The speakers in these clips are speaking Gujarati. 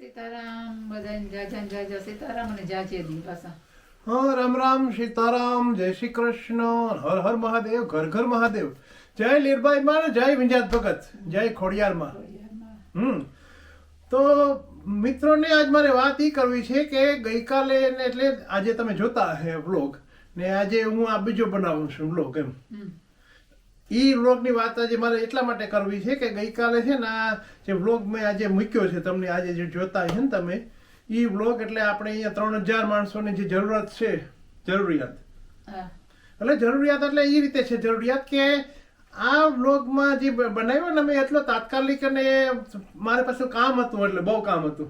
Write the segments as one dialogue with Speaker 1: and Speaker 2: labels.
Speaker 1: સીતારામ બધાને જાજા ને જાજા સીતારામ અને જાજે દી પાછા.
Speaker 2: હા રામ રામ સીતારામ જય શ્રી કૃષ્ણ હર હર મહાદેવ ઘર ઘર મહાદેવ. જય લીરબાઈ માં જય વિંજાત ભગત જય ખોડિયાર માં.
Speaker 1: ખોડિયારમાં.
Speaker 2: હમ. તો મિત્રોને આજ મારે વાત એ કરવી છે કે ગઈકાલે એટલે આજે તમે જોતા હે વ્લોગ ને આજે હું આ બીજો બનાવું છું વ્લોગ એમ. ઈ વ્લોગની વાત આજે મારે એટલા માટે કરવી છે કે ગઈકાલે છે ને આ જે વ્લોગ મેં આજે મૂક્યો છે તમને આજે જે જોતા છે ને તમે એ વ્લોગ એટલે આપણે અહીંયા ત્રણ હજાર માણસોની જે જરૂરત છે જરૂરિયાત.
Speaker 1: હા.
Speaker 2: એટલે જરૂરિયાત એટલે એ રીતે છે જરૂરિયાત કે આ વ્લોગમાં જે બનાવ્યો ને મેં એટલો તાત્કાલિક અને મારે પાસે કામ હતું એટલે બહુ કામ હતું.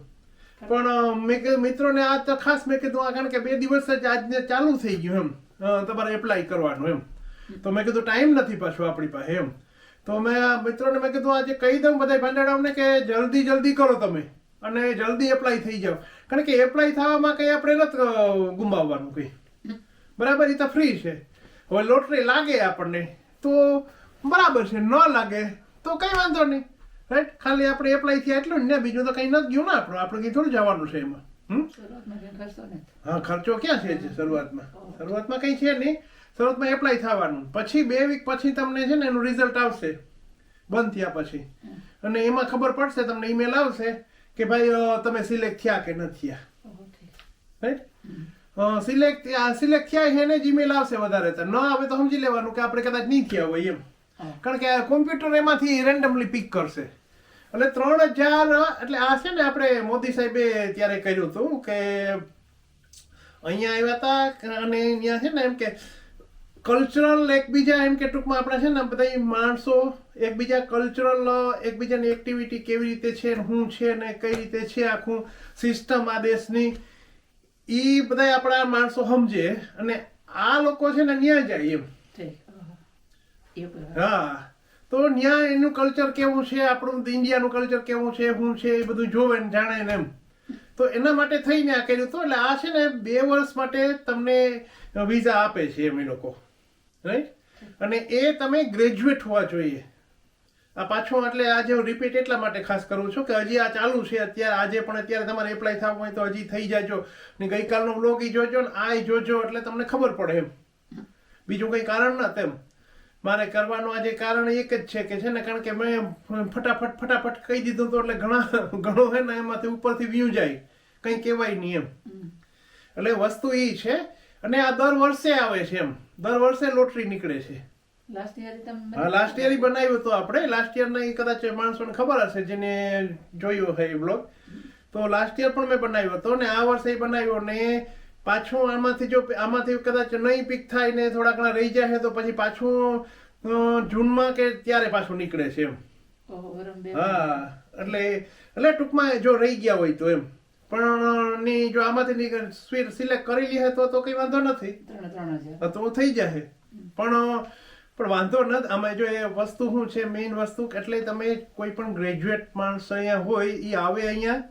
Speaker 2: પણ મેં કીધું મિત્રોને આ તો ખાસ મેં કીધું આ કારણ કે બે દિવસ જ આજને ચાલુ થઈ ગયું એમ. તમારે એપ્લાય કરવાનું એમ. તો મેં કીધું ટાઈમ નથી પાછો આપણી પાસે એમ. તો મેં મિત્રોને મેં કીધું આજે કહી દઉં બધા ભાંડાડાઓને કે જલ્દી જલ્દી કરો તમે અને જલ્દી એપ્લાય થઈ જાઓ. કારણ કે એપ્લાય થવામાં કંઈ આપણે નથી ગુમાવવાનું કંઈ. બરાબર? એ તો ફ્રી છે. હવે લોટરી લાગે આપણને તો બરાબર છે. ન લાગે તો કંઈ વાંધો નહીં. રાઈટ ખાલી આપણે એપ્લાય થયા એટલું ને બીજું તો કંઈ નથી ગયું ને આપણું. આપણે કંઈ થોડું જવાનું છે એમાં. હા ખર્ચો ક્યાં છે શરૂઆતમાં? શરૂઆતમાં કંઈ છે નહીં. શરૂઆતમાં એપ્લાય થવાનું. પછી બે વીક પછી તમને છે ને એનું રિઝલ્ટ આવશે. બંધ થયા પછી. અને એમાં ખબર પડશે તમને ઈમેલ આવશે કે ભાઈ તમે સિલેક્ટ થયા કે નથી થયા. રાઈટ સિલેક્ટ સિલેક્ટ થયા છે એને જ ઈમેલ આવશે વધારે તો. ન આવે તો સમજી લેવાનું કે આપણે કદાચ નહીં થયા હોય એમ. કારણ કે કોમ્પ્યુટર એમાંથી રેન્ડમલી પિક કરશે. એટલે ત્રણ હજાર એટલે આ છે ને આપણે મોદી સાહેબે ત્યારે કર્યું હતું કે અહીંયા આવ્યા હતા અને અહીંયા છે ને એમ કે કલ્ચરલ એકબીજા એમ કે ટૂંકમાં આપણે છે ને બધા માણસો એકબીજા કલ્ચરલ એકબીજાની એક્ટિવિટી કેવી રીતે છે શું છે ને કઈ રીતે છે આખું સિસ્ટમ આ દેશની એ બધા આપણા માણસો સમજે અને આ લોકો છે ને ન્યા જાય એમ. હા. તો ન્યા એનું કલ્ચર કેવું છે? આપણું ઇન્ડિયાનું કલ્ચર કેવું છે? શું છે? એ બધું જોવે ને જાણે ને એમ. તો એના માટે થઈને આ કર્યું હતું એટલે આ છે ને બે વર્ષ માટે તમને વિઝા આપે છે એમ એ લોકો. રાઈટ અને એ તમે ગ્રેજ્યુએટ હોવા જોઈએ. આ પાછો એટલે આજે હું રિપીટ એટલા માટે ખાસ કરું છું કે હજી આ ચાલુ છે અત્યારે આજે પણ અત્યારે તમારે એપ્લાય થવું હોય તો હજી થઈ જાજો. ને ગઈકાલનો વ્લોગ ઈ જોજો ને આ જોજો એટલે તમને ખબર પડે એમ. બીજું કંઈ કારણ ના તેમ. મારે કરવાનું આજે કારણ એક જ છે કે છે ને કારણ કે મેં ફટાફટ ફટાફટ કહી દીધું તો એટલે ઘણા ઘણો છે ને એમાંથી ઉપરથી વ્યૂ જાય. કંઈ કહેવાય નહીં એમ. એટલે વસ્તુ એ છે અને આ દર વર્ષે આવે છે એમ. દર વર્ષે લોટરી નીકળે છે.
Speaker 1: લાસ્ટ યર તમે
Speaker 2: લાસ્ટ યર બનાવ્યું હતું આપણે. લાસ્ટ યર ના કદાચ માણસોને ખબર હશે જેને જોયું હોય એ બ્લોગ તો લાસ્ટ યર પણ મેં બનાવ્યો હતો ને આ વર્ષે બનાવ્યો ને પાછું આમાંથી જો આમાંથી કદાચ નહીં પીક થાય ને થોડા ઘણા રહી જાય તો પછી પાછું જૂનમાં કે ત્યારે પાછું નીકળે છે એમ. હા એટલે એટલે ટૂંકમાં જો રહી ગયા હોય તો એમ. પણ ની જો આમાંથી સિલેક્ટ કરી લે તો તો કઈ વાંધો નથી.
Speaker 1: ત્રણ ત્રણ
Speaker 2: તો થઈ જશે પણ પણ વાંધો નથી આમાં જો એ વસ્તુ શું છે મેઇન વસ્તુ એટલે તમે કોઈ પણ ગ્રેજ્યુએટ માણસ અહીંયા હોય એ આવે અહીંયા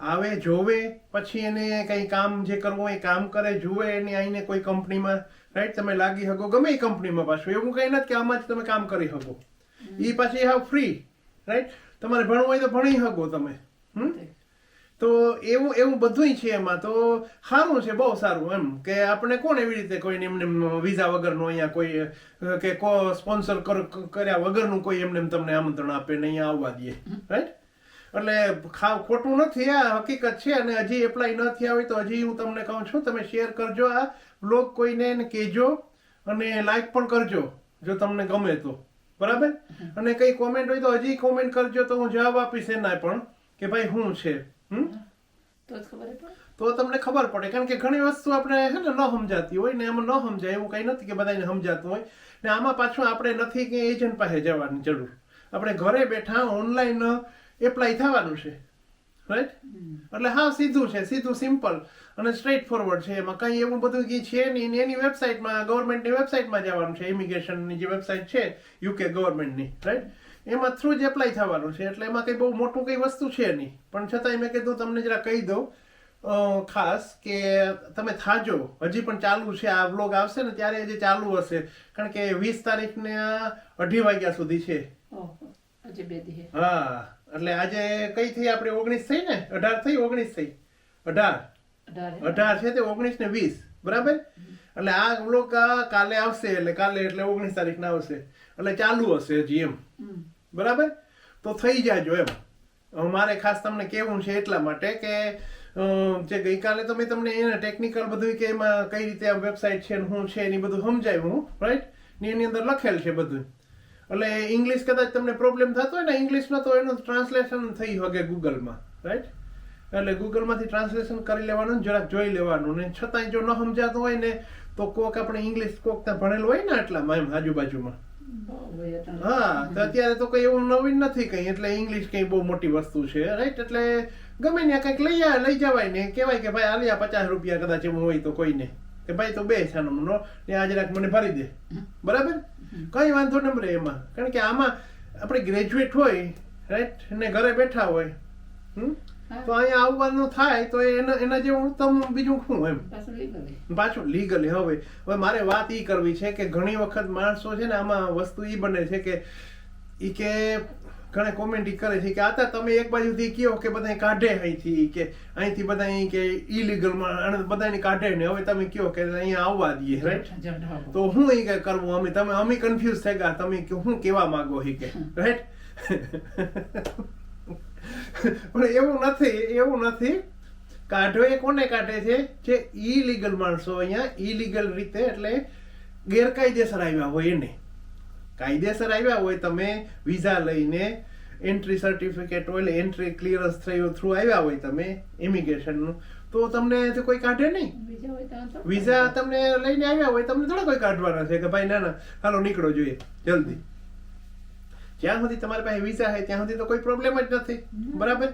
Speaker 2: આવે જોવે પછી એને કંઈ કામ જે કરવું હોય એ કામ કરે જુએ એની આવીને કોઈ કંપનીમાં રાઈટ તમે લાગી શકો ગમે એ કંપનીમાં પાછું. એવું કંઈ નથી કે આમાં જ તમે કામ કરી શકો. એ પાછી હાવ ફ્રી રાઈટ તમારે ભણવું હોય તો ભણી શકો તમે. હમ. તો એવું એવું બધુંય છે એમાં. તો સારું છે બહુ સારું એમ. કે આપણે કોણ એવી રીતે કોઈને એમને વિઝા વગરનું અહીંયા કોઈ કે કો સ્પોન્સર કર્યા વગરનું કોઈ એમને એમ તમને આમંત્રણ આપે ને અહીંયા આવવા દે. રાઈટ એટલે ખાવ ખોટું નથી આ હકીકત છે અને હજી એપ્લાય ન થયા હોય તો હજી હું તમને કહું છું તમે શેર કરજો આ બ્લોગ કોઈને કહેજો અને લાઈક પણ કરજો જો તમને ગમે તો. બરાબર? અને કઈ કોમેન્ટ હોય તો હજી કોમેન્ટ કરજો તો હું જવાબ આપીશ એના પણ કે ભાઈ શું છે?
Speaker 1: તો
Speaker 2: તમને ખબર પડે કારણ કે ઘણી વસ્તુ આપણે છે ને ન સમજાતી હોય ને એમાં ન સમજાય એવું કંઈ નથી કે બધાને સમજાતું હોય. ને આમાં પાછું આપણે નથી કે એજન્ટ પાસે જવાની જરૂર. આપણે ઘરે બેઠા ઓનલાઈન એપ્લાય થવાનું છે. રાઈટ એટલે હા સીધું છે સીધું સિમ્પલ અને સ્ટ્રેટ ફોરવર્ડ છે. એમાં કંઈ એવું બધું કંઈ છે નહીં એની વેબસાઇટમાં ગવર્મેન્ટની વેબસાઇટમાં જવાનું છે. ઇમિગ્રેશનની જે વેબસાઇટ છે યુકે ગવર્મેન્ટની રાઈટ એમાં થ્રુ જ એપ્લાય થવાનું છે એટલે એમાં કંઈ બહુ મોટું કંઈ વસ્તુ છે નહીં. પણ છતાંય મેં કીધું તમને જરા કહી દઉં ખાસ કે તમે થાજો હજી પણ ચાલુ છે આ વ્લોગ આવશે ને ત્યારે હજી ચાલુ હશે. કારણ કે વીસ તારીખને અઢી વાગ્યા સુધી છે.
Speaker 1: હે.
Speaker 2: એટલે આજે કઈ થઈ? આપણે ઓગણીસ થઈ ને? અઢાર થઈ? ઓગણીસ થઈ. અઢાર.
Speaker 1: અઢાર
Speaker 2: છે તે ઓગણીસ ને વીસ. બરાબર? એટલે આ વ્લોગ કાલે આવશે એટલે કાલે એટલે ઓગણીસ તારીખના આવશે. એટલે ચાલુ હશે હજી એમ. બરાબર? તો થઈ જાજો એમ. મારે ખાસ તમને કહેવું છે એટલા માટે કે જે ગઈકાલે તો મેં તમને એના ટેકનિકલ બધું કે એમાં કઈ રીતે આ વેબસાઇટ છે શું છે એની બધું સમજાવ્યું રાઈટ ને એની અંદર લખેલ છે બધું એટલે ઇંગ્લિશ કદાચ તમને પ્રોબ્લેમ થતો હોય ને ઇંગ્લિશમાં તો એનું ટ્રાન્સલેશન થઈ શકે ગૂગલમાં રાઈટ એટલે ગૂગલમાંથી ટ્રાન્સલેશન કરી લેવાનું જરાક જોઈ લેવાનું ને છતાંય જો ન સમજાતું હોય ને, તો કોક આપણે ઇંગ્લિશ કોક ત્યાં ભણેલું હોય ને એટલામાં એમ આજુબાજુમાં. હા, તો અત્યારે તો કઈ એવું નવીન નથી કઈ, એટલે ઇંગ્લિશ કઈ બહુ મોટી વસ્તુ છે રાઈટ એટલે ગમે ત્યાં કંઈક લઈ લઈ જવાય ને કહેવાય કે ભાઈ આલિયા પચાસ રૂપિયા કદાચ એમ હોય તો કોઈને. કે ભાઈ તો બે છે નો આજે રાખ મને ભરી દે. બરાબર? કઈ વાંધો ન રહે એમાં. કારણ કે આમાં આપણે ગ્રેજ્યુએટ હોય રાઈટ ને ઘરે બેઠા હોય, હમ. તો અહીંયા આવવાનું થાય તો એના એના જેવું ઉત્તમ બીજું શું એમ?
Speaker 1: પાછું
Speaker 2: લીગલી હવે. હવે મારે વાત ઈ કરવી છે કે ઘણી વખત માણસો છે ને આમાં વસ્તુ ઈ બને છે કે ઈ કે ઘણા કોમેન્ટ કરે છે કે આતા તમે એક બાજુથી કહો કે બધા કાઢે અહીંથી કે અહીંથી બધા કે ઇલીગલમાં બધાને કાઢે ને હવે તમે કહો કે અહીંયા આવવા દઈએ રાઈટ તો હું અહીં કે કરવું અમે? તમે અમે કન્ફ્યુઝ થઈ ગયા તમે કે હું કેવા માંગો હી કે રાઈટ પણ એવું નથી એવું નથી. કાઢો એ કોને કાઢે છે? જે ઇલીગલ માણસો અહીંયા ઈલીગલ રીતે એટલે ગેરકાયદેસર આવ્યા હોય એને. કાયદેસર આવ્યા હોય તમે વિઝા લઈને એન્ટ્રી સર્ટિફિકેટ હોય એટલે એન્ટ્રી ક્લિયરન્સ થયું થ્રુ આવ્યા હોય તમે ઇમિગ્રેશનનું તો તમને કોઈ કાઢે નહીં. વિઝા તમને લઈને આવ્યા હોય તમને થોડા કોઈ કાઢવાના છે કે ભાઈ ના ના હાલો નીકળો જોઈએ જલ્દી. જ્યાં સુધી તમારી પાસે વિઝા હોય ત્યાં સુધી તો કોઈ પ્રોબ્લેમ જ નથી. બરાબર?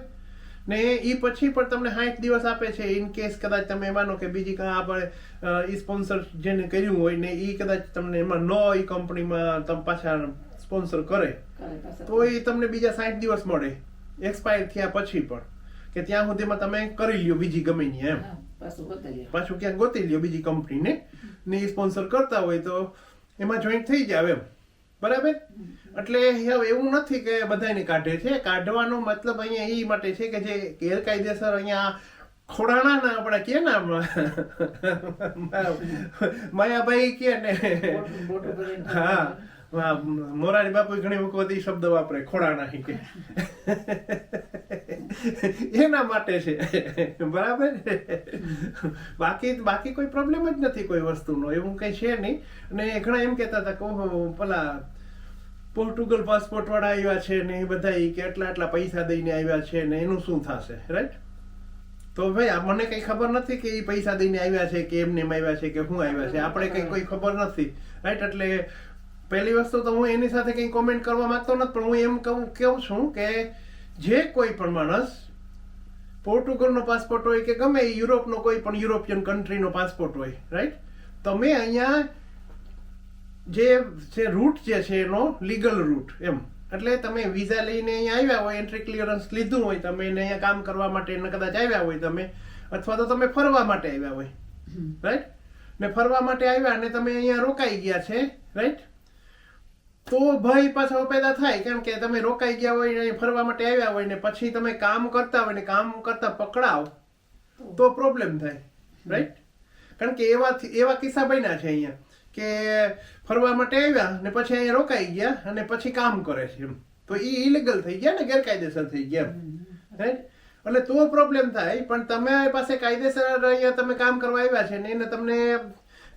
Speaker 2: ને એ પછી પણ તમને સાઠ દિવસ આપે છે ઇન કેસ કદાચ તમે માનો કે બીજી કાં આપણે સ્પોન્સર જેને કર્યું હોય ને એ કદાચ તમને એમાં ન એ કંપનીમાં તમે પાછા સ્પોન્સર કરે તો એ તમને બીજા સાઠ દિવસ મળે. એક્સપાયર થયા પછી પણ. કે ત્યાં સુધીમાં તમે કરી લ્યો બીજી ગમે ની એમ.
Speaker 1: પાછું
Speaker 2: ક્યાંક ગોતી લ્યો બીજી કંપનીને ને. એ સ્પોન્સર કરતા હોય તો એમાં જોઈન્ટ થઈ જાવ એમ. બરાબર? એટલે હવે એવું નથી કે બધાને કાઢે છે. કાઢવાનો મતલબ અહીંયા એ માટે છે કે જે ગેરકાયદેસર અહીંયા ખોડાણા ના આપણે કે ના માયાભાઈ કે ને? હા, મોરારી બાપુ ઘણી વખત એ શબ્દ વાપરે ખોડાણા કે. એના માટે છે. બરાબર? બાકી બાકી કોઈ પ્રોબ્લેમ જ નથી કોઈ વસ્તુનો, એવું કઈ છે નહીં. અને ઘણા એમ કહેતા હતા કે, ઓહો પેલા પોર્ટુગલ પાસપોર્ટ વાળા આવ્યા છે ને એ બધા કે આટલા એટલા પૈસા દઈને આવ્યા છે ને એનું શું થશે રાઈટ તો ભાઈ, આ મને કઈ ખબર નથી કે એ પૈસા દઈને આવ્યા છે કે એમને એમ આવ્યા છે કે શું આવ્યા છે. આપણે કઈ કોઈ ખબર નથી રાઈટ એટલે પહેલી વસ્તુ તો હું એની સાથે કંઈ કોમેન્ટ કરવા માંગતો નથી પણ હું એમ કહું કહું છું કે જે કોઈ પણ માણસ પોર્ટુગલનો પાસપોર્ટ હોય કે ગમે એ યુરોપનો કોઈ પણ યુરોપિયન કન્ટ્રીનો પાસપોર્ટ હોય રાઈટ તમે અહીંયા જે છે રૂટ જે છે એનો લીગલ રૂટ એમ. એટલે તમે વિઝા લઈને અહીંયા આવ્યા હોય એન્ટ્રી ક્લિયરન્સ લીધું હોય તમે એને અહીંયા કામ કરવા માટે એને કદાચ આવ્યા હોય તમે અથવા તો તમે ફરવા માટે આવ્યા હોય રાઈટ ને ફરવા માટે આવ્યા અને તમે અહીંયા રોકાઈ ગયા છે રાઈટ તો ભય પાછો પેદા થાય કેમ કે તમે રોકાઈ ગયા હોય ને ફરવા માટે આવ્યા હોય ને પછી તમે કામ કરતા હોય ને કામ કરતા પકડાવ, તો પ્રોબ્લેમ થાય રાઈટ કારણ કે એવા એવા કિસ્સા બન્યા છે અહીંયા, કે ફરવા માટે આવ્યા ને પછી અહીંયા રોકાઈ ગયા અને પછી કામ કરે છે એમ. તો એ ઇલીગલ થઈ ગયા ને, ગેરકાયદેસર થઈ ગયા રાઈટ એટલે તો પ્રોબ્લેમ થાય, પણ તમે પાસે કાયદેસર અહીંયા તમે કામ કરવા આવ્યા છે ને એને તમને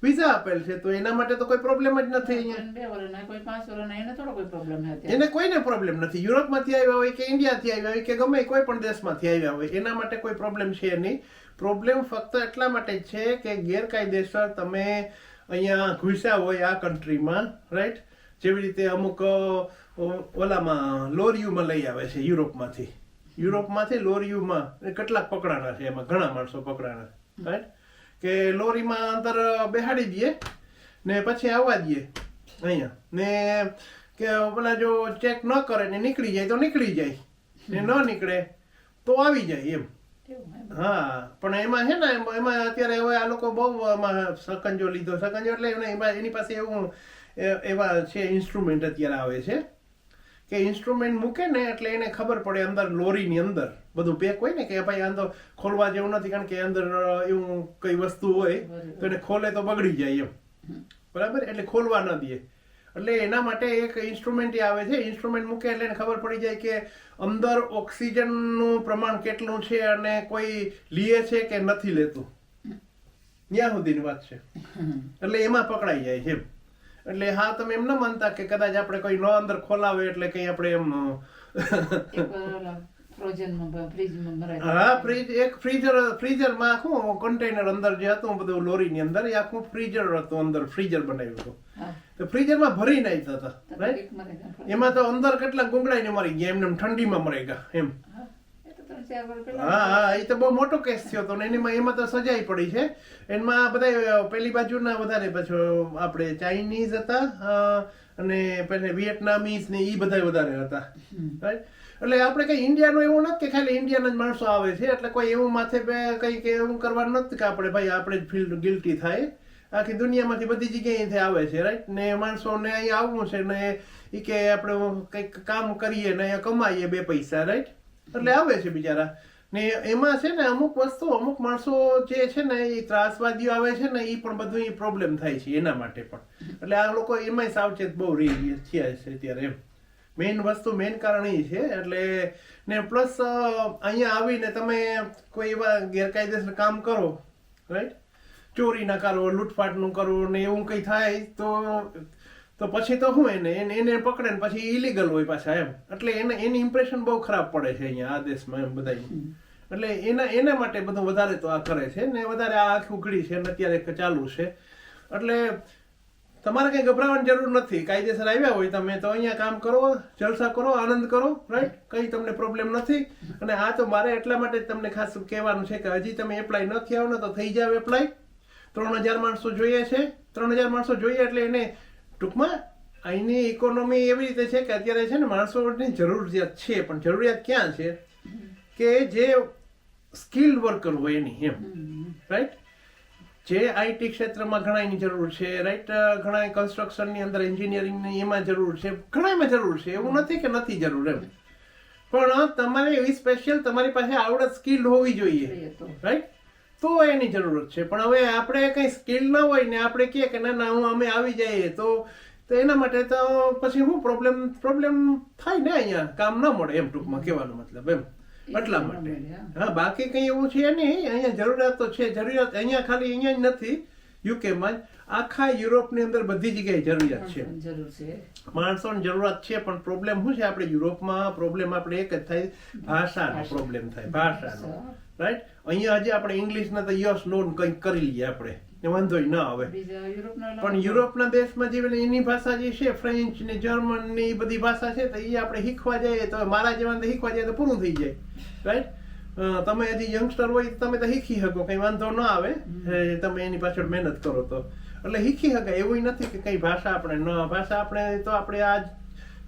Speaker 2: વિઝા આપેલ છે તો એના માટે તો કોઈ પ્રોબ્લેમ જ નથી અહીંયા.
Speaker 1: બે વર્ષના કોઈ પાંચ વર્ષના એને થોડો કોઈ પ્રોબ્લેમ નથી
Speaker 2: એને કોઈને પ્રોબ્લેમ નથી. યુરોપમાંથી આવ્યા હોય કે ઇન્ડિયાથી આવ્યા હોય કે ગમે કોઈ પણ દેશમાંથી આવ્યા હોય એના માટે કોઈ પ્રોબ્લેમ છે નહીં. પ્રોબ્લેમ ફક્ત એટલા માટે છે કે ગેરકાયદેસર તમે અહીંયા ઘૂસ્યા હોય આ કન્ટ્રીમાં રાઈટ જેવી રીતે અમુક ઓલામાં લોરિયુમાં લઈ આવે છે યુરોપમાંથી. યુરોપમાંથી લોરિયુમાં કેટલાક પકડાણા છે એમાં ઘણા માણસો પકડાણા રાઈટ કે લોરીમાં અંદર બેહાડી દઈએ ને પછી આવવા દઈએ અહીંયા. ને કે પેલા જો ચેક ન કરે ને નીકળી જાય તો નીકળી જાય. ને ન નીકળે તો આવી જાય એમ.
Speaker 1: હા
Speaker 2: પણ એમાં છે ને એમાં અત્યારે હવે આ લોકો બહુ એમાં સકંજો લીધો. સકંજો એટલે એમાં એની પાસે એવું એવા છે ઇન્સ્ટ્રુમેન્ટ અત્યારે આવે છે. કે ઇન્સ્ટ્રુમેન્ટ મૂકે ને એટલે એને ખબર પડે અંદર લોરીની અંદર. બધું પેક હોય ને કે ભાઈ અંદર ખોલવા જેવું નથી કારણ કે અંદર એવું કઈ વસ્તુ હોય તો એને ખોલે તો બગડી જાય એમ. બરાબર? એટલે ખોલવા ન દે. એટલે એના માટે એક ઇન્સ્ટ્રુમેન્ટ આવે છે. ઇન્સ્ટ્રુમેન્ટ મૂકે એટલે એને ખબર પડી જાય કે અંદર ઓક્સિજનનું પ્રમાણ કેટલું છે અને કોઈ લે છે કે નથી લેતું. ત્યાં સુધીની વાત છે. એટલે એમાં પકડાઈ જાય છે એમ. એટલે હા તમે એમ ના માનતા કે કદાચ આપણે કોઈ નો અંદર ખોલાવે એટલે કઈ આપણે એમ હા ફ્રીજ એક ફ્રીઝર ફ્રીઝરમાં આખું કન્ટેનર અંદર જે હતું બધું લોરીની અંદર એ આખું ફ્રીઝર હતું અંદર ફ્રીઝર બનાવ્યું હતું. તો ફ્રીઝરમાં ભરી નાખ્યા હતા રાઈટ. એમાં તો અંદર કેટલા ગુંગળાઈને મરી ગયા એમને એમ ઠંડીમાં મરી ગયા એમ.
Speaker 1: હા,
Speaker 2: હા એ તો બહુ મોટો કેસ થયો હતો ને એમાં એમાં તો સજાઈ પડી છે. એમાં બધા પેલી બાજુના વધારે પછી આપણે ચાઇનીઝ હતા અને પેલે વિયેટનામીઝ ને એ બધા વધારે હતા. એટલે આપણે કઈ ઇન્ડિયાનો એવું નથી કે ખાલી ઇન્ડિયાના જ માણસો આવે છે એટલે કોઈ એવું માથે બે કઈ કે એવું કરવાનું નથી કે આપણે ભાઈ આપણે જ ફીલ ગિલ્ટી થાય. આખી દુનિયામાંથી બધી જગ્યાએથી આવે છે રાઈટ ને માણસોને અહીંયા આવવું છે ને એ કે આપણે કંઈક કામ કરીએ ને અહીંયા કમાઈએ બે પૈસા રાઈટ એટલે આવે છે બિચારા. ને એમાં છે ને અમુક વસ્તુ, અમુક માણસો જે છે ને એ ત્રાસવાદીઓ આવે છે ને એ પણ બધું પ્રોબ્લેમ થાય છે એના માટે પણ. એટલે આ લોકો એમાંય સાવચેત બહુ રહી થયા છે અત્યારે એમ. મેઇન વસ્તુ મેઇન કારણ એ છે. એટલે ને પ્લસ અહીંયા આવીને તમે કોઈ એવા ગેરકાયદેસર કામ કરો રાઈટ ચોરી ના કરો લૂંટફાટનું કરો ને એવું કંઈ થાય તો તો પછી તો શું એને એને એને પકડે ને પછી ઇલીગલ હોય પાછા એમ. એટલે એને એની ઇમ્પ્રેશન બહુ ખરાબ પડે છે અહીંયા આ દેશમાં એમ બધા એટલે એના એના માટે બધું વધારે તો આ કરે છે ને વધારે આ આખી ઉઘડી છે ને અત્યારે ચાલુ છે. એટલે તમારે કઈ ગભરાવાની જરૂર નથી. કાયદેસર આવ્યા હોય તમે તો અહીંયા કામ કરો જલસા કરો આનંદ કરો રાઈટ કઈ તમને પ્રોબ્લેમ નથી. અને આ તો મારે એટલા માટે તમને ખાસ કહેવાનું છે કે હજી તમે એપ્લાય ન થયા હો ને તો થઈ જાવ એપ્લાય ત્રણ હજાર માણસો જોઈએ છે. ત્રણ હજાર માણસો જોઈએ એટલે એને ટૂંકમાં અહીંની ઇકોનોમી એવી રીતે છે કે અત્યારે છે ને માણસોની જરૂરિયાત છે પણ જરૂરિયાત ક્યાં છે? કે જે સ્કિલ્ડ વર્કર હોય એની એમ. રાઈટ જે આઈટી ક્ષેત્રમાં ઘણાની જરૂર છે રાઈટ ઘણા કન્સ્ટ્રક્શનની અંદર એન્જિનિયરિંગની એમાં જરૂર છે ઘણામાં જરૂર છે એવું નથી કે નથી જરૂર એમ. પણ તમારે એવી સ્પેશિયલ તમારી પાસે આવડત સ્કિલ હોવી જોઈએ. રાઈટ તો એની જરૂરત છે. પણ હવે આપણે કઈ સ્કિલ ન હોય ને આપણે કહીએ કે ના ના હું અમે આવી જઈએ તો તો એના માટે તો પછી હું પ્રોબ્લેમ પ્રોબ્લેમ થાય ને અહીંયા? કામ ન મળે એમ ટૂંકમાં કહેવાનો મતલબ એમ. એટલા માટે.
Speaker 1: હા.
Speaker 2: બાકી કંઈ એવું છે નહીં. અહીંયા જરૂરિયાત તો છે. જરૂરિયાત અહીંયા ખાલી અહીંયા જ નથી. યુકેમાં આખા યુરોપની અંદર બધી જગ્યાએ જરૂરિયાત છે. માણસોની જરૂરત છે પણ પ્રોબ્લેમ શું છે? આપણે યુરોપમાં પ્રોબ્લેમ આપણે એક જ થાય ભાષાનો પ્રોબ્લેમ થાય ભાષાનો. રાઈટ અહીંયા હજી આપણે ઇંગ્લિશના તો યસ નોન કંઈક કરી લઈએ આપણે. એ વાંધો ન આવે. પણ યુરોપના દેશમાં જે એની ભાષા જે છે ફ્રેન્ચ ને જર્મન ને એ બધી ભાષા છે તો એ આપણે શીખવા જઈએ તો મારા જેવા શીખવા જઈએ તો પૂરું થઈ જાય. રાઈટ તમે હજી યંગસ્ટર હોય તમે તો શીખી શકો કઈ વાંધો ન આવે. તમે એની પાછળ મહેનત કરો તો. એટલે શીખી શકાય એવું નથી કે કઈ ભાષા આપણે ન ભાષા આપણે તો આપણે આજ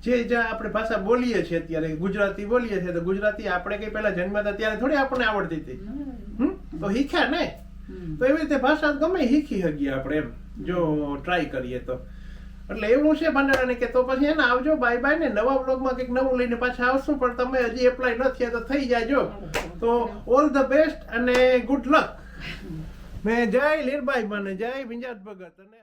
Speaker 2: જે જે આપણે ભાષા બોલીએ છીએ અત્યારે ગુજરાતી બોલીએ છીએ તો ગુજરાતી આપણે કઈ પહેલા જન્મ્યા હતા ત્યારે થોડી આપણને આવડતી હતી. તો શીખ્યા ને? તો એવી રીતે ભાષા ગમે શીખી શકીએ આપણે એમ જો ટ્રાય કરીએ તો. એટલે એવું છે ભંડારાને કે તો પછી એને આવજો બાય બાય ને નવા બ્લોગમાં કંઈક નવું લઈને પાછા આવશું, પણ તમે હજી એપ્લાય ન થયા તો થઈ જાજો. તો ઓલ ધ બેસ્ટ અને ગુડ લક મેં જય લીરબાઈ મને, જય વિંજાત ભગત અને